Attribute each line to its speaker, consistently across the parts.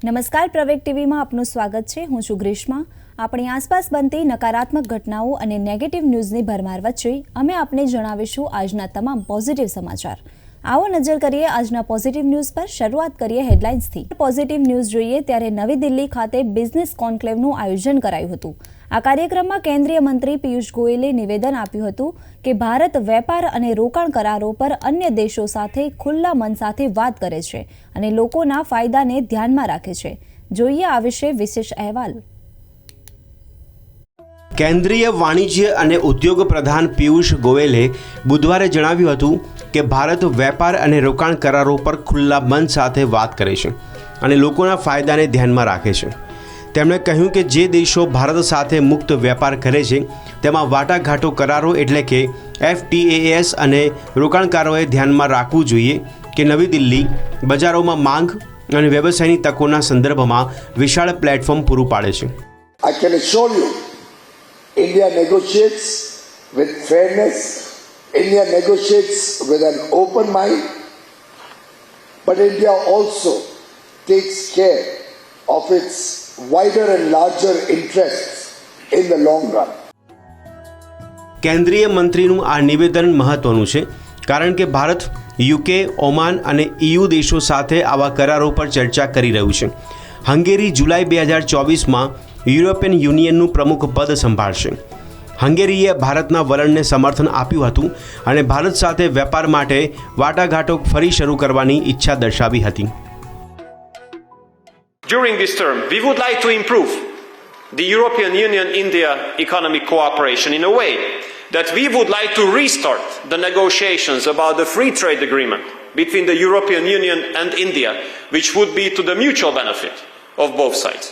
Speaker 1: નમસ્કાર, પ્રવેગ ટીવીમાં આપનું સ્વાગત છે. હું છું ગ્રીષ્મા. આપણી આસપાસ બનતી નકારાત્મક ઘટનાઓ અને નેગેટિવ ન્યૂઝની ભરમાર વચ્ચે અમે આપને જણાવીશું આજના તમામ પોઝિટિવ સમાચાર. આવો નજર કરીએ આજના પોઝિટિવ ન્યૂઝ પર. શરૂઆત કરીએ હેડલાઇન્સથી પોઝિટિવ ન્યૂઝ જોઈએ ત્યારે નવી દિલ્હી ખાતે બિઝનેસ કોન્ક્લેવનું આયોજન કરાયું હતું. આ કાર્યક્રમમાં કેન્દ્રીય મંત્રી પિયુષ ગોયલે નિવેદન આપ્યું હતું કે ભારત વેપાર અને રોકાણ કરારો પર અન્ય દેશો સાથે ખુલ્લા મન સાથે વાત કરે છે અને લોકોના ફાયદાને ધ્યાનમાં રાખે છે. જોઈએ આ વિશે વિશેષ અહેવાલ.
Speaker 2: કેન્દ્રીય વાણિજ્ય અને ઉદ્યોગ પ્રધાન પિયુષ ગોયલે બુધવારે જણાવ્યું હતું કે ભારત વેપાર અને રોકાણ કરારો પર ખુલ્લા મન સાથે વાત કરે છે અને લોકોના ફાયદાને ધ્યાનમાં રાખે છે. તેમણે કહ્યું કે જે દેશો ભારત સાથે મુક્ત વેપાર કરે છે તેમાં વાટાઘાટો કરારો એટલે કે એફટીએએસ અને રોકાણકારોએ ધ્યાનમાં રાખવું જોઈએ કે નવી દિલ્હી બજારોમાં માંગ અને વ્યવસાયની તકોના સંદર્ભમાં વિશાળ પ્લેટફોર્મ પૂરું પાડે છે.
Speaker 3: I can assure you, India negotiates with fairness, India negotiates with an open mind, but India also wider and larger interests in the long run.
Speaker 2: કેન્દ્રીય મંત્રીનું આ નિવેદન મહત્વનું છે, કારણ કે ભારત, યુકે, ઓમાન અને ઇયુ દેશો સાથે આવા કરારો પર ચર્ચા કરી રહ્યું છે. હંગેરી જુલાઈ બે હજાર ચોવીસમાં યુરોપિયન યુનિયનનું પ્રમુખ પદ સંભાળશે. હંગેરીએ ભારતના વલણને સમર્થન આપ્યું હતું અને ભારત સાથે વેપાર માટે વાટાઘાટો ફરી શરૂ કરવાની ઈચ્છા દર્શાવી હતી.
Speaker 4: During this term, we would like to improve the European Union India economic cooperation in a way that we would like to restart the negotiations about the free trade agreement between the European Union and India, which would be to the mutual benefit of both sides.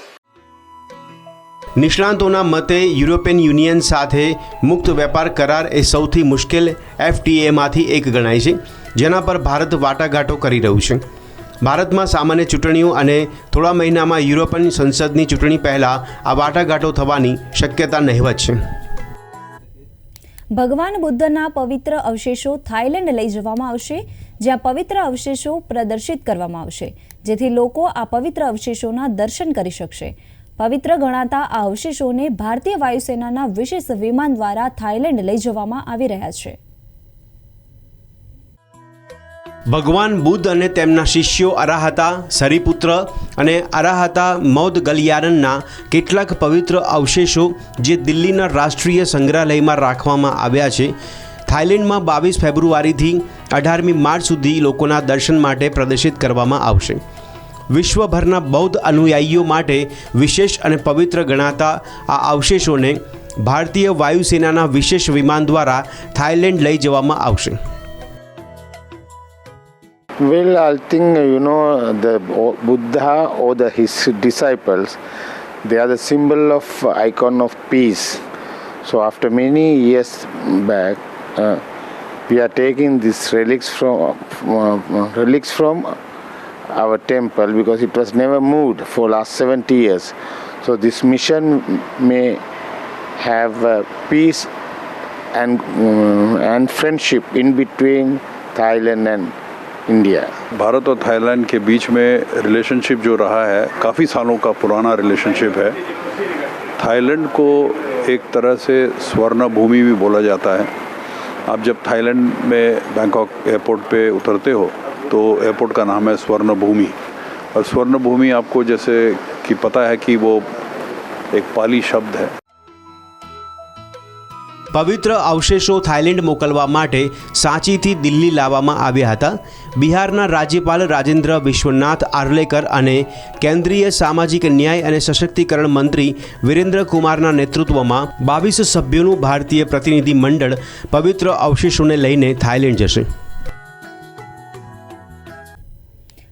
Speaker 2: નિષ્ણાંતોના મતે European union સાથે મુક્ત વેપાર કરાર એ સૌથી મુશ્કેલ એફટીએમાંથી એક ગણાય છે જેના પર ભારત વાટાઘાટો કરી રહ્યું છે ભારતમાં સામાન્ય ચૂંટણીઓ અને થોડા મહિનામાં યુરોપિયન સંસદની ચૂંટણી પહેલાં આ વાટાઘાટો થવાની શક્યતા નહિવત છે.
Speaker 1: ભગવાન બુદ્ધના પવિત્ર અવશેષો થાઇલેન્ડ લઈ જવામાં આવશે, જ્યાં પવિત્ર અવશેષો પ્રદર્શિત કરવામાં આવશે, જેથી લોકો આ પવિત્ર અવશેષોના દર્શન કરી શકશે. પવિત્ર ગણાતા આ અવશેષોને ભારતીય વાયુસેનાના વિશેષ વિમાન દ્વારા થાઇલેન્ડ લઈ જવામાં આવી રહ્યા છે.
Speaker 2: ભગવાન બુદ્ધ અને તેમના શિષ્યો અરાહતા, સરીપુત્ર અને અરાહતા મૌદ ગલિયારનના કેટલાક પવિત્ર અવશેષો જે દિલ્હીના રાષ્ટ્રીય સંગ્રહાલયમાં રાખવામાં આવ્યા છે. થાઇલેન્ડમાં બાવીસ ફેબ્રુઆરીથી અઢારમી માર્ચ સુધી લોકોના દર્શન માટે પ્રદર્શિત કરવામાં આવશે. વિશ્વભરના બૌદ્ધ અનુયાયીઓ માટે વિશેષ અને પવિત્ર ગણાતા આ અવશેષોને ભારતીય વાયુસેનાના વિશેષ વિમાન દ્વારા થાઇલેન્ડ લઈ જવામાં આવશે.
Speaker 5: Well, I think you know the Buddha or the his disciples, they are the symbol of icon of peace. So after many years back, uh, we are taking these relics from uh, relics from our temple because it was never moved for last 70 years. So this mission may have uh, peace and um, and friendship in between Thailand and India
Speaker 6: Bharat और Thailand के बीच में relationship जो रहा है, काफ़ी सालों का पुराना रिलेशनशिप है। थाईलैंड को एक तरह से स्वर्ण भूमि भी बोला जाता है। आप जब थाईलैंड में बैंकॉक एयरपोर्ट पे उतरते हो तो एयरपोर्ट का नाम है स्वर्ण भूमि और स्वर्ण भूमि आपको जैसे कि पता है कि वो एक पाली शब्द है।
Speaker 2: પવિત્ર અવશેષો થાઇલેન્ડ મોકલવા માટે સાંચીથી દિલ્હી લાવવામાં આવ્યા હતા. બિહારના રાજ્યપાલ રાજેન્દ્ર વિશ્વનાથ આર્લેકર અને કેન્દ્રીય સામાજિક ન્યાય અને સશક્તિકરણ મંત્રી વિરેન્દ્ર કુમારના નેતૃત્વમાં બાવીસ સભ્યોનું ભારતીય પ્રતિનિધિ મંડળ પવિત્ર અવશેષોને લઈને થાઇલેન્ડ જશે.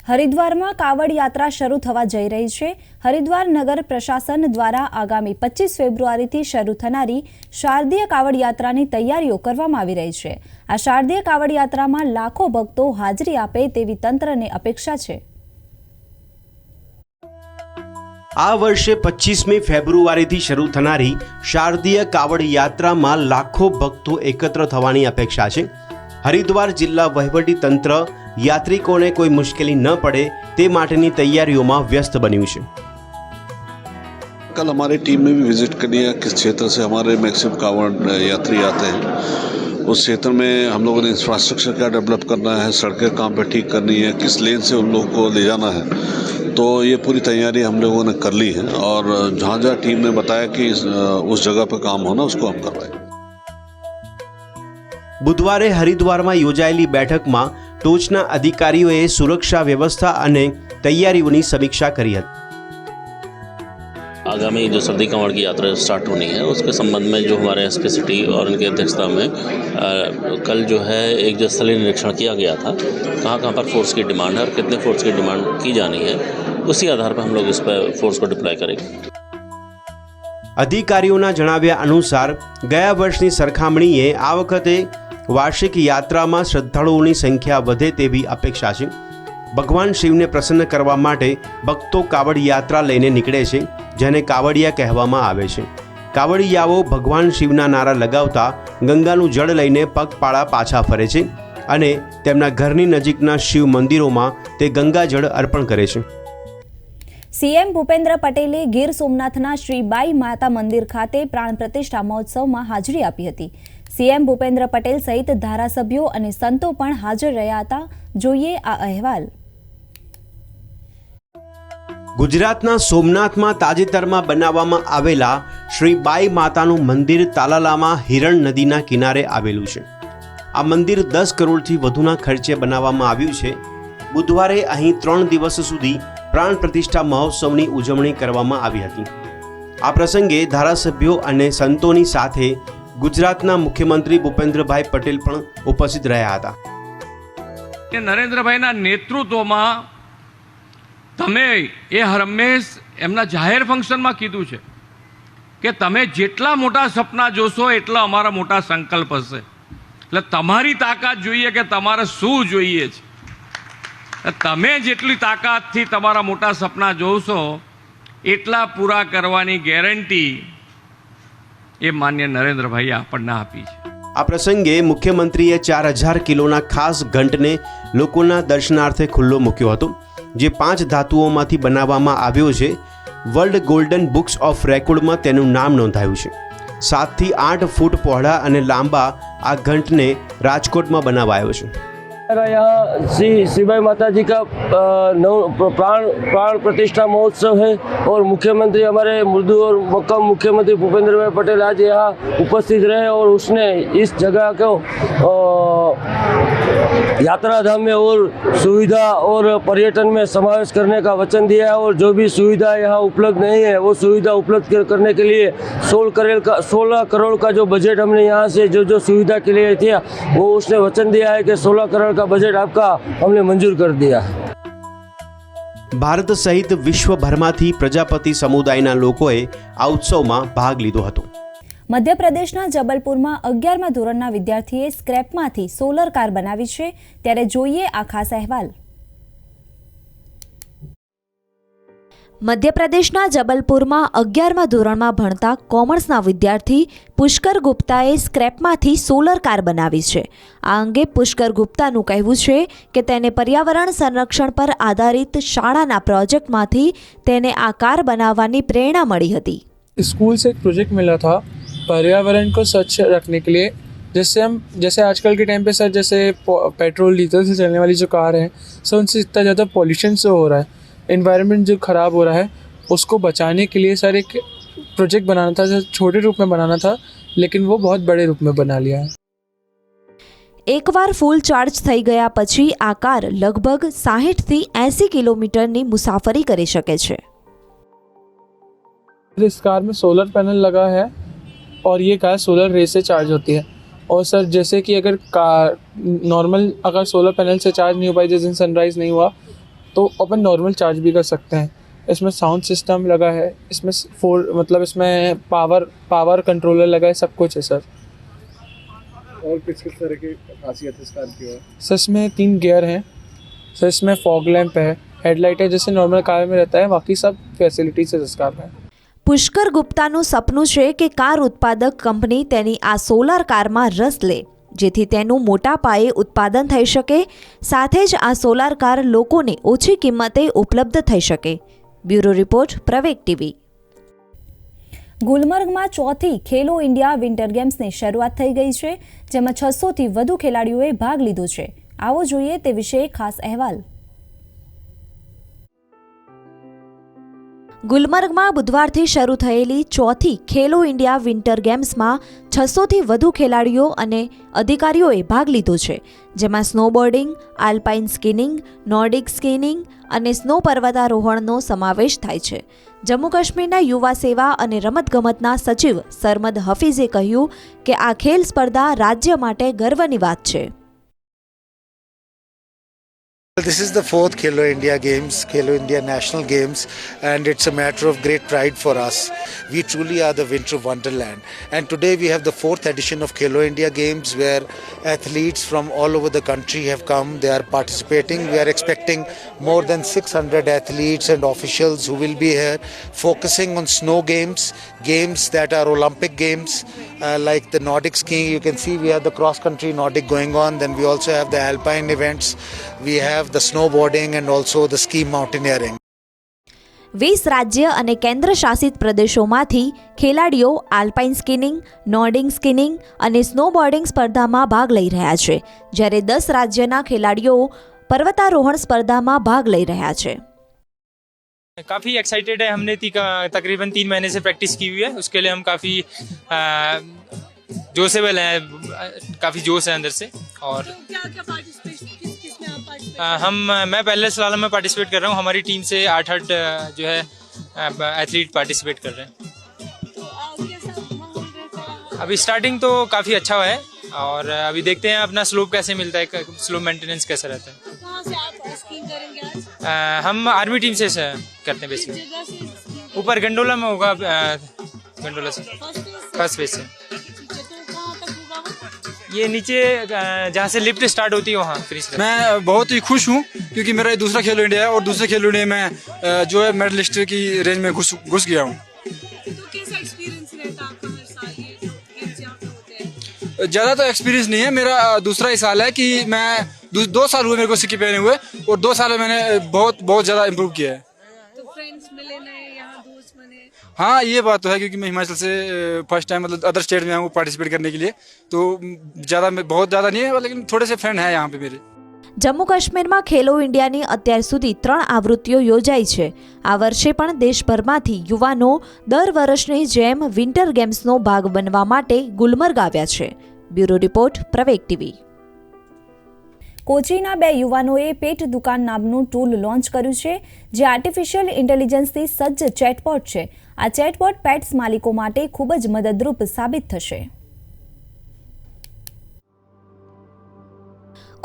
Speaker 1: હરિદ્વારમાં કાવડ યાત્રા શરૂ થવા જઈ રહી છે. હરિદ્વાર નગર પ્રશાસન દ્વારા આગામી પચીસ ફેબ્રુઆરીથી શરૂ થનારી શારદીય કાવડ યાત્રાની તૈયારીઓ કરવામાં આવી રહી છે. આ શારદીય કાવડ યાત્રામાં લાખો ભક્તો હાજરી આપે તેવી તંત્રને અપેક્ષા છે.
Speaker 2: આ વર્ષે પચીસમી ફેબ્રુઆરીથી શરૂ થનારી શારદીય કાવડ યાત્રામાં લાખો ભક્તો એકત્ર થવાની અપેક્ષા છે. હરિદ્વાર જિલ્લા વહીવટી તંત્ર યાત્રિકોને કોઈ મુશ્કેલી ન પડે તે માટેની તૈયારીઓમાં વ્યસ્ત બન્યું છે
Speaker 7: कल हमारी टीम ने भी विजिट करी है किस क्षेत्र से हमारे मैक्सिमम कांवड़ यात्री आते हैं उस क्षेत्र में हम लोगों ने इंफ्रास्ट्रक्चर क्या डेवलप करना है सड़कें कहाँ पे ठीक करनी है किस लेन से उन लोगों को ले जाना है तो ये पूरी तैयारी हम लोगों ने कर ली है और जहाँ जहाँ टीम ने बताया कि इस, उस जगह पे काम होना उसको हम करवाएं
Speaker 2: બુધવારે હરિદ્વારમાં યોજાયેલી બેઠકમાં ટોચના અધિકારીઓએ સુરક્ષા વ્યવસ્થા અને તૈયારીઓની સમીક્ષા કરી હતી
Speaker 8: आगामी जो सर्दी कंवड़ की यात्रा स्टार्ट होनी है उसके संबंध में जो हमारे एस सिटी और उनकी अध्यक्षता में अ, कल जो है एक जो स्थलीय निरीक्षण किया गया था कहाँ कहाँ पर फोर्स की डिमांड है और कितने फोर्स की डिमांड की जानी है उसी आधार पर हम लोग इस पर फोर्स को डिप्लॉय करेंगे
Speaker 2: અધિકારીઓના જણાવ્યા અનુસાર ગયા વર્ષની સરખામણીએ આ વખતે વાર્ષિક યાત્રામાં શ્રદ્ધાળુઓની સંખ્યા વધે તેવી અપેક્ષા છે. ભગવાન શિવને પ્રસન્ન કરવા માટે ભક્તો કાવડ યાત્રા લઈને નીકળે છે, જેને કાવડિયા કહેવામાં આવે છે. કાવડિયાઓ ભગવાન શિવના નારા લગાવતા ગંગાનું જળ લઈને પગપાળા પાછા ફરે છે અને તેમના ઘરની નજીકના શિવ મંદિરોમાં તે ગંગાજળ અર્પણ કરે છે.
Speaker 1: સીએમ ભૂપેન્દ્ર પટેલે ગીર સોમનાથના શ્રી બાઈ માતા મંદિર ખાતે પ્રાણ પ્રતિષ્ઠા મહોત્સવમાં હાજરી આપી હતી. સીએમ ભૂપેન્દ્ર પટેલ સહિત ધારાસભ્યો અને સંતો પણ હાજર રહ્યા હતા. જોઈએ આ અહેવાલ.
Speaker 2: ગુજરાતના સોમનાથમાં તાજેતરમાં બનાવવામાં આવેલા શ્રી બાઈ માતાનું મંદિર તાલાલામાં હિરણ નદીના કિનારે આવેલું છે. આ મંદિર દસ કરોડથી વધુના ખર્ચે બનાવવામાં આવ્યું છે. બુધવારે અહીં ત્રણ દિવસ સુધી પ્રાણ પ્રતિષ્ઠા મહોત્સવની ઉજવણી કરવામાં આવી હતી. આ પ્રસંગે ધારાસભ્યો અને સંતોની સાથે ગુજરાતના મુખ્યમંત્રી ભૂપેન્દ્રભાઈ પટેલ પણ ઉપસ્થિત રહ્યા હતા.
Speaker 9: કે નરેન્દ્રભાઈના નેતૃત્વમાં તમે એ હરમેશ એમના જાહેર ફંક્શનમાં કીધું છે કે તમે જેટલા મોટા સપના જોશો એટલા અમારા મોટા સંકલ્પ હશે. એટલે તમારી તાકાત જોઈએ કે તમારે શું જોઈએ છે. તમે જેટલી તાકાતથી તમારા મોટા સપના જોશો એટલા પૂરા કરવાની ગેરંટી એ માન્ય નરેન્દ્રભાઈએ આપણને આપી છે.
Speaker 2: આ પ્રસંગે મુખ્યમંત્રીએ ચાર હજાર કિલોના ખાસ ઘંટને લોકોના દર્શનાર્થે ખુલ્લો મૂક્યો હતો, જે પાંચ ધાતુઓમાંથી બનાવવામાં આવ્યો છે. વર્લ્ડ ગોલ્ડન બુક્સ ઓફ રેકોર્ડમાં તેનું નામ નોંધાયું છે. સાતથી આઠ ફૂટ પહોળા અને લાંબા આ ઘંટને રાજકોટમાં બનાવાયો છે.
Speaker 10: यहाँ श्री शिवाय माता जी का नव प्राण प्राण प्रतिष्ठा महोत्सव है और मुख्यमंत्री हमारे मृदु और मक्कम मुख्यमंत्री भूपेंद्र भाई पटेल आज यहाँ उपस्थित रहे और उसने इस जगह को यात्रा धाम में और सुविधा और पर्यटन में समावेश करने का वचन दिया है और जो भी सुविधा यहाँ उपलब्ध नहीं है वो सुविधा उपलब्ध कर- करने के लिए सोलह करोड़ का सोलह करोड़ का जो बजट हमने यहाँ से जो जो सुविधा के लिए किया वो उसने वचन दिया है कि सोलह करोड़ का बजट आपका हमने मंजूर कर दिया है
Speaker 2: ભારત સહિત વિશ્વભરમાંથી પ્રજાપતિ સમુદાયના લોકોએ આ ઉત્સવમાં ભાગ લીધો હતો
Speaker 1: મધ્યપ્રદેશના જબલપુરમાં અગિયારમા ધોરણના વિદ્યાર્થીએ સ્ક્રેપમાંથી સોલર કાર બનાવી છે. ત્યારે જોઈએ આ ખાસ અહેવાલ. મધ્યપ્રદેશના જબલપુરમાં અગિયારમા ધોરણમાં ભણતા કોમર્સના વિદ્યાર્થી પુષ્કર ગુપ્તાએ સ્ક્રેપમાંથી સોલર કાર બનાવી છે. આ અંગે પુષ્કર ગુપ્તાનું કહેવું છે કે તેને પર્યાવરણ સંરક્ષણ પર આધારિત શાળાના પ્રોજેક્ટમાંથી તેને આ કાર બનાવવાની પ્રેરણા મળી હતી.
Speaker 11: સ્કૂલ સે પ્રોજેક્ટ મિલા पर्यावरण को स्वच्छ रखने के लिए जैसे हम जैसे आजकल के टाइम पे सर जैसे पेट्रोल डीजल से चलने वाली जो कार है सर उनसे इतना ज़्यादा पॉल्यूशन से हो रहा है इन्वायरमेंट जो ख़राब हो रहा है उसको बचाने के लिए सर एक प्रोजेक्ट बनाना था सर छोटे रूप में बनाना था लेकिन वो बहुत बड़े रूप में बना लिया है
Speaker 1: એકવાર ફૂલ ચાર્જ થઈ ગયા પછી આ કાર લગભગ સાહીઠથી એંસી કિલોમીટરની મુસાફરી કરી શકે છે
Speaker 11: इस कार में सोलर पैनल लगा है और ये कार सोलर रे से चार्ज होती है। और सर जैसे कि अगर कार नॉर्मल अगर सोलर पैनल से चार्ज नहीं हो पाई जिस दिन सनराइज़ नहीं हुआ तो अपन नॉर्मल चार्ज भी कर सकते हैं। इसमें साउंड सिस्टम लगा है इसमें फोर मतलब इसमें पावर पावर कंट्रोलर लगा है सब कुछ है सर
Speaker 12: और किस किस तरह की खासियत है इस कार की और?
Speaker 11: सर इसमें तीन गियर हैं। सर इसमें फॉग लैंप है हेडलाइट है जैसे नॉर्मल कार में रहता है बाकी सब फैसिलिटीज़ है इस कार में।
Speaker 1: પુષ્કર ગુપ્તાનું સપનું છે કે કાર ઉત્પાદક કંપની તેની આ સોલાર કારમાં રસ લે,
Speaker 13: જેથી તેનું મોટા પાયે ઉત્પાદન થઈ શકે. સાથે જ આ સોલાર કાર લોકોને ઓછી કિંમતે ઉપલબ્ધ થઈ શકે. Bureau report, Praveg TV.
Speaker 1: ગુલમર્ગમાં ચોથી ખેલો ઇન્ડિયા વિન્ટર ગેમ્સની શરૂઆત થઈ ગઈ છે, જેમાં છસોથી વધુ ખેલાડીઓએ ભાગ લીધો છે. આવો જોઈએ તે વિશે ખાસ અહેવાલ.
Speaker 13: ગુલમર્ગમાં બુધવારથી શરૂ થયેલી ચોથી ખેલો ઇન્ડિયા વિન્ટર ગેમ્સમાં છસોથી વધુ ખેલાડીઓ અને અધિકારીઓએ ભાગ લીધો છે, જેમાં snowboarding, alpine skiing, Nordic skiing અને સ્નો પર્વતારોહણનો સમાવેશ થાય છે. જમ્મુ કાશ્મીરના યુવા સેવા અને રમતગમતના સચિવ સરમદ હફીઝે કહ્યું કે આ ખેલ સ્પર્ધા રાજ્ય માટે ગર્વની વાત છે.
Speaker 14: This is the fourth Khelo India Games, Khelo India National Games, and it's a matter of great pride for us. We truly are the winter wonderland. And today we have the fourth edition of Khelo India Games where athletes from all over the country have come. They are participating. We are expecting more than 600 athletes and officials who will be here focusing on snow games, games that are Olympic games uh, like the Nordic skiing. You can see we have the cross country Nordic going on. Then we also have the alpine events. We have the snowboarding and also the ski mountaineering.
Speaker 13: વીસ રાજ્ય અને કેન્દ્ર શાસિત પ્રદેશોમાંથી ખેલાડીઓ Alpine સ્કીનિંગ નોર્ડિંગ સ્કીનિંગ અને snowboarding સ્પર્ધામાં ભાગ લઈ રહ્યા છે જ્યારે દસ રાજ્યના ખેલાડીઓ પર્વતારોહણ સ્પર્ધામાં ભાગ લઈ રહ્યા છે
Speaker 15: काफ़ी एक्साइटेड है हमने ती- तकरीबन तीन महीने से प्रैक्टिस की हुई है उसके लिए हम काफ़ी जोसेबल हैं काफ़ी जोश है अंदर से और आ, हम मैं पहले सलालम में पार्टिसिपेट कर रहा हूँ। हमारी टीम से आठ आठ जो है एथलीट पार्टिसिपेट कर रहे हैं। अभी स्टार्टिंग तो काफ़ी अच्छा है और अभी देखते हैं अपना स्लोप कैसे मिलता है स्लोप मेंटेनेंस कैसा रहता है। आ, हम आर्मी टीम से से करते हैं बेसिकली ऊपर गंडोला में होगा गंडोला से। फ़र्स्ट फ़ेज़ से। ये नीचे जहाँ से लिफ्ट स्टार्ट होती है वहाँ फिनिश
Speaker 16: मैं बहुत ही खुश हूँ क्योंकि मेरा ये दूसरा खेलो इंडिया है और दूसरे खेलो इंडिया में जो है मेडलिस्ट की रेंज में घुस घुस गया हूँ। ज़्यादा तो एक्सपीरियंस नहीं है मेरा दूसरा ही साल है कि मैं दो, साल हुए मेरे को सिक्के पहने हुए और दो साल में मैंने बहुत बहुत ज़्यादा इम्प्रूव किया है। हाँ ये बात तो है क्योंकि मैं हिमाचल से फर्स्ट टाइम मतलब अदर स्टेट में आऊँ पार्टिसिपेट करने के लिए तो ज़्यादा बहुत ज़्यादा नहीं है लेकिन थोड़े से फ्रेंड हैं यहाँ पे मेरे
Speaker 13: જમ્મુ કાશ્મીરમાં ખેલો ઇન્ડિયાની અત્યાર સુધી ત્રણ આવૃત્તિઓ યોજાઈ છે આ વર્ષે પણ દેશભરમાંથી યુવાનો દર વર્ષની જેમ વિન્ટર ગેમ્સનો ભાગ બનવા માટે ગુલમર્ગ આવ્યા છે બ્યુરો રિપોર્ટ પ્રવેગ ટીવી
Speaker 1: કોચીના બે યુવાનોએ પેટ દુકાન નામનું ટૂલ લોન્ચ કર્યું છે, જે આર્ટિફિશિયલ ઇન્ટેલિજન્સથી સજ્જ ચેટબોટ છે. આ ચેટબોટ પેટ્સ માલિકો માટે ખૂબ જ મદદરૂપ સાબિત થશે.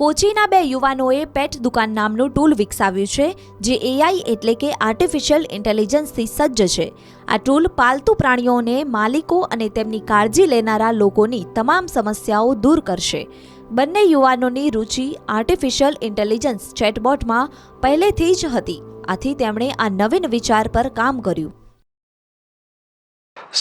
Speaker 13: કોચીના બે યુવાનોએ પેટ દુકાન નામનું ટૂલ વિકસાવ્યું છે, જે એઆઈ એટલે કે આર્ટિફિશિયલ ઇન્ટેલિજન્સથી સજ્જ છે. આ ટૂલ પાલતુ પ્રાણીઓને માલિકો અને તેમની કાળજી લેનારા લોકોની તમામ સમસ્યાઓ દૂર કરશે. બંને યુવાનોની રુચિ આર્ટિફિશિયલ ઇન્ટેલિજન્સ ચેટબોટમાં પહેલેથી જ હતી આથી તેમણે આ નવીન વિચાર પર કામ કર્યું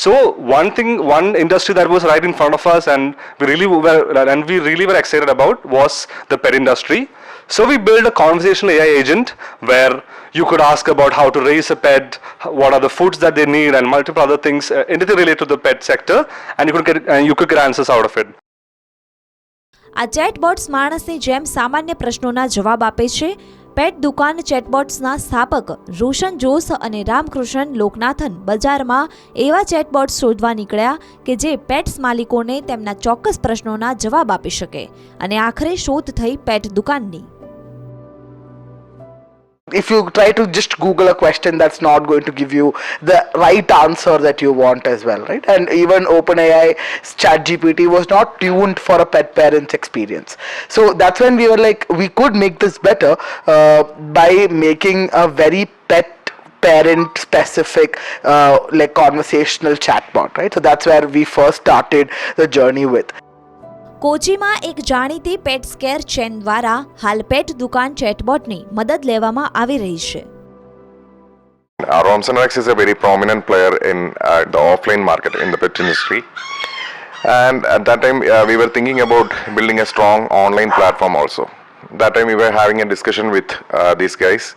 Speaker 17: So one thing, one industry that was right in front of us, and we really were, and we really were excited about was the pet industry. So we built a conversational AI agent where you could ask about how to raise a pet, what are the foods that they need, and multiple other things, uh, anything related to the pet sector, and you could get and you could get answers out of it.
Speaker 13: આ chatbots માણસની જેમ સામાન્ય પ્રશ્નોના જવાબ આપે છે. પેટ દુકાન ચેટબોટ્સના સ્થાપક રોશન જોસ અને રામકૃષ્ણ લોકનાથન બજારમાં એવા ચેટબોટ્સ શોધવા નીકળ્યા કે જે પેટ્સ માલિકોને તેમના ચોક્કસ પ્રશ્નોના જવાબ આપી શકે. અને આખરે શોધ થઈ પેટ દુકાનની.
Speaker 18: If you try to just google a question that's not going to give you the right answer that you want as well right? And even openai chat gpt was not tuned for a pet parent's experience. So that's when we were like we could make this better uh, by making a very pet parent specific uh, like conversational chatbot right? So that's where we first started the journey with
Speaker 13: કોચીમાં એક જાણીતી પેટ square chain દ્વારા હાલ પેટ દુકાન ચેટબોટની મદદ લેવામાં આવી રહી છે
Speaker 19: Uh, Romson Rex is a very prominent player in uh, the offline market in the pet industry. And at that time, uh, we were thinking about building a strong online platform also. That time, we were having a discussion with uh, these guys,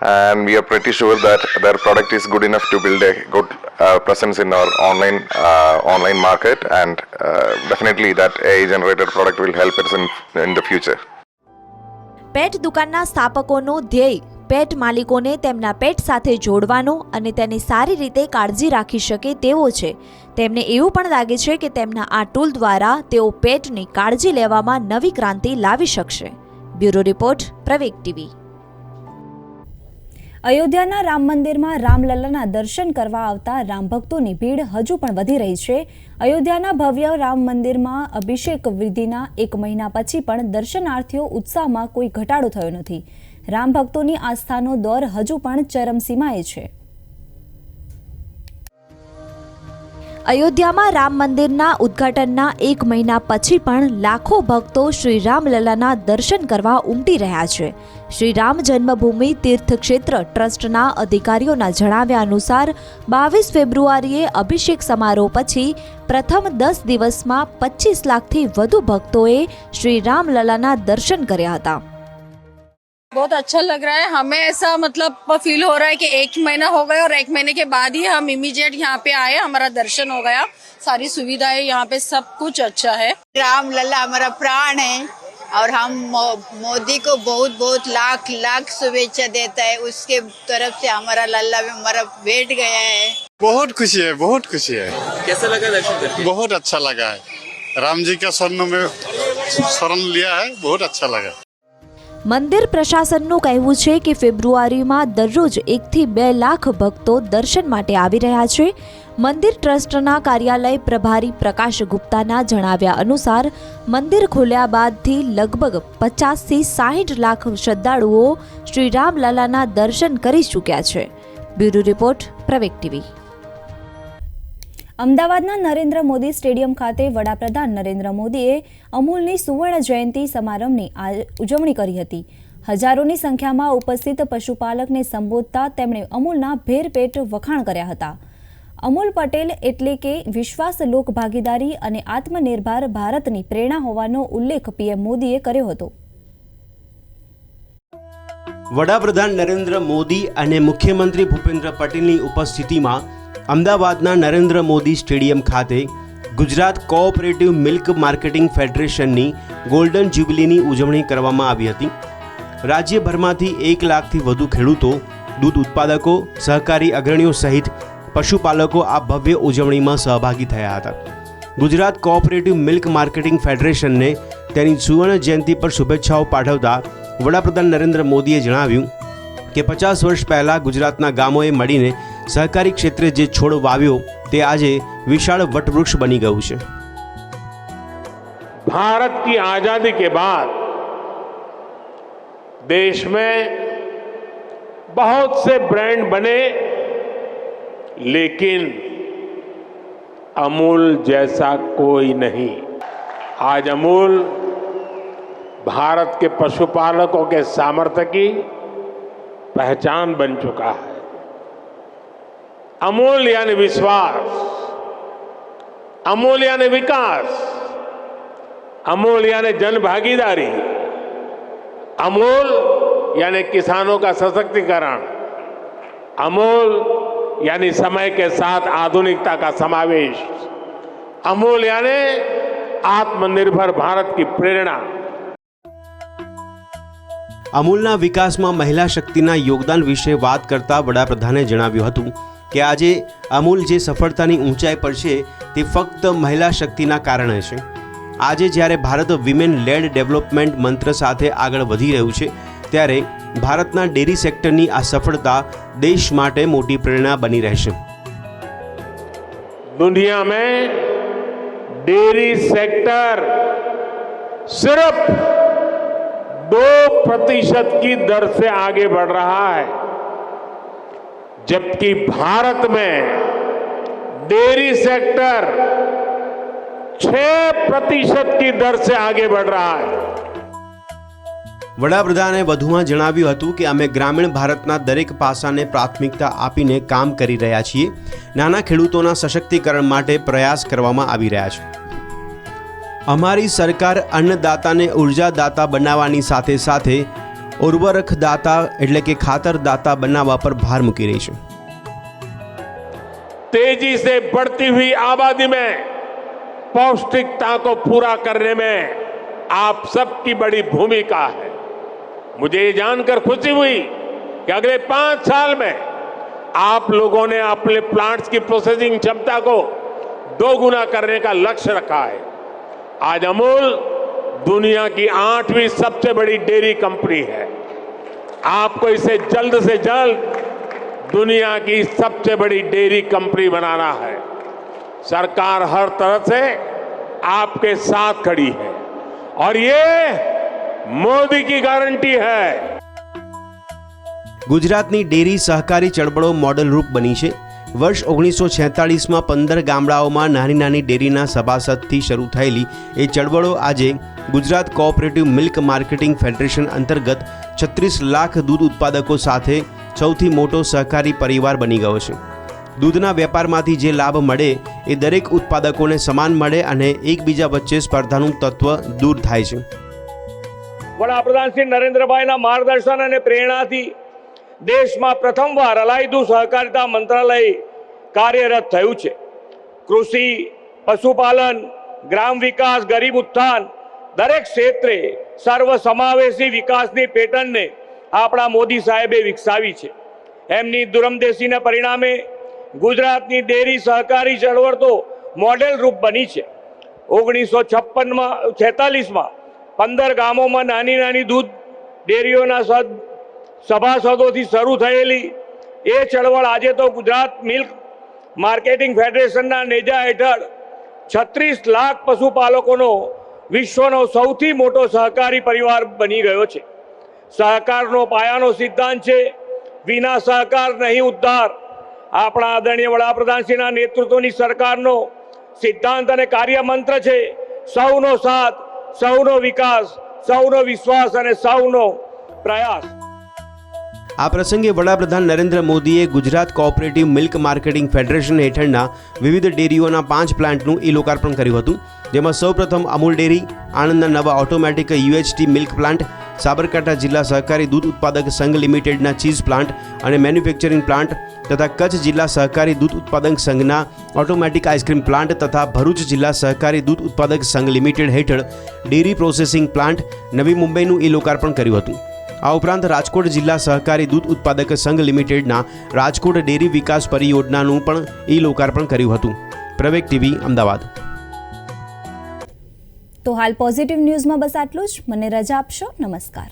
Speaker 19: And we are pretty sure that their product is good enough to build a good uh, presence in our online uh, online market, and uh, definitely that AI generated product will help us in in the future.
Speaker 13: પેટ દુકાનના સ્થાપકોનો ધ્યેય પેટ માલિકોને તેમના પેટ સાથે જોડવાનો અને તેની સારી રીતે કાળજી રાખી શકે તેવો છે તેમને એવું પણ લાગે છે કે તેમના આ ટૂલ દ્વારા તેઓ પેટની કાળજી લેવામાં નવી ક્રાંતિ લાવી શકશે બ્યુરો રિપોર્ટ પ્રવેક ટીવી
Speaker 1: અયોધ્યાના રામ મંદિરમાં રામલલ્લાના દર્શન કરવા આવતા રામ ભક્તોની ભીડ હજુ પણ વધી રહી છે. અયોધ્યાના ભવ્ય રામ મંદિરમાં અભિષેક વિધિના એક મહિના પછી પણ દર્શનાર્થીઓ ઉત્સાહમાં કોઈ ઘટાડો થયો નથી. રામ ભક્તોની આસ્થાનો દોર હજુ પણ ચરમસીમાએ છે.
Speaker 13: અયોધ્યામાં રામ મંદિરના ઉદ્ઘાટનના એક મહિના પછી પણ લાખો ભક્તો શ્રી રામલલાના દર્શન કરવા ઉમટી રહ્યા છે. શ્રી રામ જન્મભૂમિ તીર્થક્ષેત્ર ટ્રસ્ટના અધિકારીઓના જણાવ્યા અનુસાર, બાવીસ ફેબ્રુઆરીએ અભિષેક સમારોહ પછી પ્રથમ દસ દિવસમાં પચીસ લાખથી વધુ ભક્તોએ શ્રી રામલલાના દર્શન કર્યા હતા.
Speaker 20: बहुत अच्छा लग रहा है। हमें ऐसा मतलब फील हो रहा है कि एक महीना हो गया और एक महीने के बाद ही हम इमीडिएट यहाँ पे आए हमारा दर्शन हो गया। सारी सुविधाएँ यहाँ पे सब कुछ अच्छा है।
Speaker 21: राम लल्ला हमारा प्राण है और हम मोदी को बहुत बहुत लाख लाख शुभेच्छा देता है। उसके तरफ़ से हमारा लल्ला भी हमारा बैठ गया है।
Speaker 22: बहुत खुशी है बहुत खुशी है।
Speaker 23: कैसा लगा दर्शन करके?
Speaker 22: बहुत अच्छा लगा है। राम जी का स्वर्ण में शरण लिया है बहुत अच्छा लगा।
Speaker 13: મંદિર પ્રશાસનનું કહેવું છે કે ફેબ્રુઆરીમાં દરરોજ એકથી બે લાખ ભક્તો દર્શન માટે આવી રહ્યા છે. મંદિર ટ્રસ્ટના કાર્યાલય પ્રભારી પ્રકાશ ગુપ્તાના જણાવ્યા અનુસાર, મંદિર ખોલ્યા બાદથી લગભગ પચાસથી સાહીઠ લાખ શ્રદ્ધાળુઓ શ્રી રામલાલાના દર્શન કરી ચૂક્યા છે. Bureau report Praveg TV.
Speaker 1: અમદાવાદના નરેન્દ્ર મોદી સ્ટેડિયમ ખાતે વડાપ્રધાન નરેન્દ્ર મોદીએ અમૂલની સુવર્ણ જયંતિ સમારંભની ઉજવણી કરી હતી. હજારોની સંખ્યામાં ઉપસ્થિત પશુપાલકને સંબોધતા તેમણે અમૂલના ભેરપેટ વખાણ કર્યા હતા. અમૂલ પટેલ એટલે કે વિશ્વાસ લોક ભાગીદારી અને આત્મનિર્ભર ભારતની પ્રેરણા હોવાનો ઉલ્લેખ પીએમ મોદીએ કર્યો હતો.
Speaker 2: વડાપ્રધાન નરેન્દ્ર મોદી અને મુખ્યમંત્રી ભૂપેન્દ્ર પટેલની ઉપસ્થિતિમાં અમદાવાદના નરેન્દ્ર મોદી સ્ટેડિયમ ખાતે ગુજરાત કોઓપરેટિવ મિલ્ક માર્કેટિંગ ફેડરેશનની ગોલ્ડન જ્યુબિલીની ઉજવણી કરવામાં આવી હતી. રાજ્યભરમાંથી એક લાખથી વધુ ખેડૂતો, દૂધ ઉત્પાદકો, સહકારી અગ્રણીઓ સહિત પશુપાલકો આ ભવ્ય ઉજવણીમાં સહભાગી થયા હતા. ગુજરાત કોઓપરેટિવ મિલ્ક માર્કેટિંગ ફેડરેશનને તેની સુવર્ણ જયંતિ પર શુભેચ્છાઓ પાઠવતા વડાપ્રધાન નરેન્દ્ર મોદીએ જણાવ્યું કે પચાસ વર્ષ પહેલાં ગુજરાતના ગામોએ મળીને સહકારી ક્ષેત્રે જે છોડ વાવ્યો તે આજે વિશાળ વટવૃક્ષ બની ગયું છે
Speaker 24: भारत की आजादी के बाद देश में बहुत से ब्रांड बने लेकिन अमूल जैसा कोई नहीं आज अमूल भारत के पशुपालकों के सामर्थ्य की पहचान बन चुका है अमूल यानी विश्वास अमूल यानी विकास अमूल यानी जन भागीदारी अमूल यानी किसानों का सशक्तिकरण अमूल यानी समय के साथ आधुनिकता का समावेश अमूल यानी आत्मनिर्भर भारत की प्रेरणा
Speaker 2: અમૂલના વિકાસમાં મહિલા શક્તિના યોગદાન વિશે વાત કરતા વડાપ્રધાને જણાવ્યું હતું કે આજે અમૂલ જે સફળતાની ઊંચાઈ પર છે તે ફક્ત મહિલા શક્તિના કારણે છે આજે જ્યારે ભારત વિમેન લેડ ડેવલપમેન્ટ મંત્ર સાથે આગળ વધી રહ્યું છે ત્યારે ભારતના ડેરી સેક્ટરની આ સફળતા દેશ માટે મોટી પ્રેરણા બની રહેશે
Speaker 24: दुनिया में डेयरी सेक्टर सिर्फ दो प्रतिशत की दर से आगे बढ़ रहा है जबकि भारत में डेयरी सेक्टर छह प्रतिशत की दर से आगे बढ़ रहा है
Speaker 2: વડાપ્રધાને વધુમાં જણાવ્યું હતું કે અમે ગ્રામીણ ભારતના દરેક પાસાને પ્રાથમિકતા આપીને કામ કરી રહ્યા છીએ નાના ખેડૂતોના સશક્તિકરણ માટે પ્રયાસ કરવામાં આવી રહ્યા છે અમારી સરકાર અન્નદાતાને ઉર્જાદાતા બનાવવાની સાથે સાથે ઉર્વરક દાતા એટલે કે ખાતર દાતા બનાવવા પર ભાર મૂકી રહી છે
Speaker 24: तेजी से बढ़ती हुई आबादी में पौष्टिकता को पूरा करने में आप सबकी बड़ी भूमिका है मुझे ये जानकर खुशी हुई कि अगले पांच साल में आप लोगों ने अपने प्लांट्स की प्रोसेसिंग क्षमता को दो गुना करने का लक्ष्य रखा है आज अमूल दुनिया की आठवीं सबसे बड़ी डेयरी कंपनी है आपको इसे जल्द से जल्द दुनिया की सबसे बड़ी डेयरी कंपनी बनाना है सरकार हर तरह से आपके साथ खड़ी है और ये मोदी की गारंटी है
Speaker 2: ગુજરાતની ડેરી સહકારી ચળવળો મોડલરૂપ બની છે વર્ષ ઓગણીસો છેતાળીસમાં પંદર ગામડાઓમાં નાની નાની ડેરીના સભાસદથી શરૂ થયેલી એ ચળવળો આજે Gujarat cooperative milk marketing federation અંતર્ગત છત્રીસ લાખ દૂધ ઉત્પાદકો સાથે સૌથી મોટો સહકારી પરિવાર બની ગયો છે. દૂધના વેપારમાંથી જે લાભ મળે એ દરેક ઉત્પાદકોને સમાન મળે અને એકબીજા વચ્ચે સ્પર્ધાનું તત્વ દૂર થાય છે.
Speaker 25: વડાપ્રધાન શ્રી નરેન્દ્રભાઈના માર્ગદર્શન અને પ્રેરણાથી દેશમાં પ્રથમવાર અલાયદું સહકારિતા મંત્રાલય કાર્યરત થયું છે. કૃષિ, પશુપાલન, ગ્રામ વિકાસ, ગરીબ ઉત્થાન દરેક ક્ષેત્રે સર્વસમાવેશી વિકાસની પેટર્નને આપણા મોદી સાહેબે વિકસાવી છે. એમની દુરમદેશીને પરિણામે ગુજરાતની ડેરી સહકારી ચળવળ તો મોડેલ રૂપ બની છે. ઓગણીસો છપ્પનમાં, છેતાલીસમાં પંદર ગામોમાં નાની નાની દૂધ ડેરીઓના સદ, સભાસદોથી શરૂ થયેલી એ ચળવળ આજે તો ગુજરાત મિલ્ક માર્કેટિંગ ફેડરેશનના નેજા હેઠળ છત્રીસ લાખ પશુપાલકોનો વિશ્વનો સૌથી મોટો સહકારી પરિવાર બની ગયો છે. સહકારનો પાયાનો સિદ્ધાંત છે, વિના સહકાર નહીં ઉદ્ધાર. આપણા આદરણીય વડાપ્રધાનશ્રીના નેતૃત્વની સરકારનો સિદ્ધાંત અને કાર્યમંત્ર છે, સૌનો સાથ, સૌનો વિકાસ, સૌનો વિશ્વાસ અને સૌનો પ્રયાસ.
Speaker 2: આ પ્રસંગે વડાપ્રધાન નરેન્દ્ર મોદીએ Gujarat cooperative milk marketing federation હેઠળના વિવિધ ડેરીઓના પાંચ પ્લાન્ટનું ઈ લોકાર્પણ કર્યું હતું, જેમાં સૌપ્રથમ અમૂલ ડેરી, આણંદના નવા automatic UHT milk plant, Sabarkantha જિલ્લા સહકારી દૂધ ઉત્પાદક સંઘ લિમિટેડના ચીઝ પ્લાન્ટ અને મેન્યુફેક્ચરિંગ પ્લાન્ટ તથા કચ્છ જિલ્લા સહકારી દૂધ ઉત્પાદક સંઘના ઓટોમેટિક આઈસ્ક્રીમ પ્લાન્ટ તથા ભરૂચ જિલ્લા સહકારી દૂધ ઉત્પાદક સંઘ લિમિટેડ હેઠળ ડેરી પ્રોસેસિંગ પ્લાન્ટ નવી મુંબઈનું ઈ લોકાર્પણ કર્યું હતું. આ ઉપરાંત રાજકોટ જિલ્લા સહકારી દૂધ ઉત્પાદક સંઘ લિમિટેડના રાજકોટ ડેરી વિકાસ પરિયોજનાનું પણ ઈ લોકાર્પણ કર્યું હતું. પ્રવેક ટીવી, અમદાવાદ.
Speaker 1: તો હાલ પોઝિટિવ ન્યૂઝમાં બસ આટલું જ. મને રજા આપશો. નમસ્કાર.